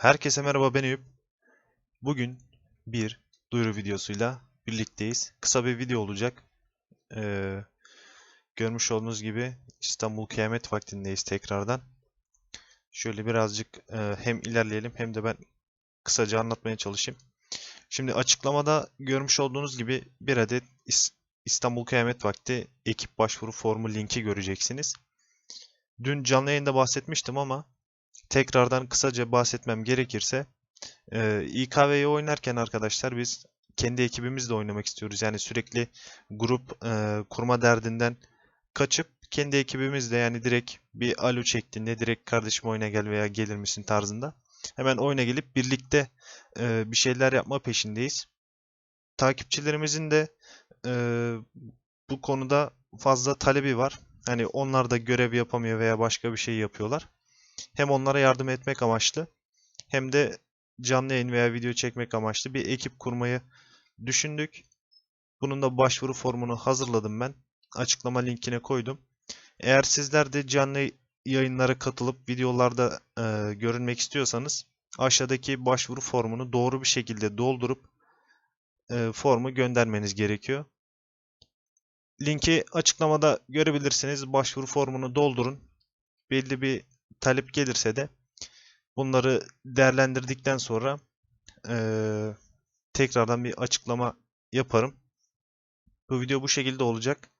Herkese merhaba ben Eyüp. Bugün bir duyuru videosuyla birlikteyiz. Kısa bir video olacak. Ee, görmüş olduğunuz gibi İstanbul Kıyamet Vaktindeyiz tekrardan. Şöyle birazcık e, hem ilerleyelim hem de ben kısaca anlatmaya çalışayım. Şimdi açıklamada görmüş olduğunuz gibi bir adet İs- İstanbul Kıyamet Vakti ekip başvuru formu linki göreceksiniz. Dün canlı yayında bahsetmiştim ama tekrardan kısaca bahsetmem gerekirse e, İKV'yi oynarken arkadaşlar biz kendi ekibimizle oynamak istiyoruz. Yani sürekli grup e, kurma derdinden kaçıp kendi ekibimizle yani direkt bir alo çektiğinde direkt kardeşim oyuna gel veya gelir misin tarzında hemen oyuna gelip birlikte e, bir şeyler yapma peşindeyiz. Takipçilerimizin de e, bu konuda fazla talebi var. Hani onlar da görev yapamıyor veya başka bir şey yapıyorlar. Hem onlara yardım etmek amaçlı hem de canlı yayın veya video çekmek amaçlı bir ekip kurmayı düşündük. Bunun da başvuru formunu hazırladım ben. Açıklama linkine koydum. Eğer sizler de canlı yayınlara katılıp videolarda e, görünmek istiyorsanız aşağıdaki başvuru formunu doğru bir şekilde doldurup e, formu göndermeniz gerekiyor. Linki açıklamada görebilirsiniz. Başvuru formunu doldurun. Belli bir talep gelirse de bunları değerlendirdikten sonra eee, tekrardan bir açıklama yaparım. Bu video bu şekilde olacak.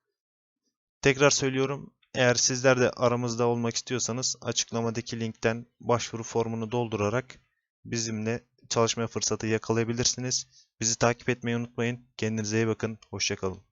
Tekrar söylüyorum. Eğer sizler de aramızda olmak istiyorsanız açıklamadaki linkten başvuru formunu doldurarak bizimle çalışma fırsatı yakalayabilirsiniz. Bizi takip etmeyi unutmayın. Kendinize iyi bakın. Hoşça kalın.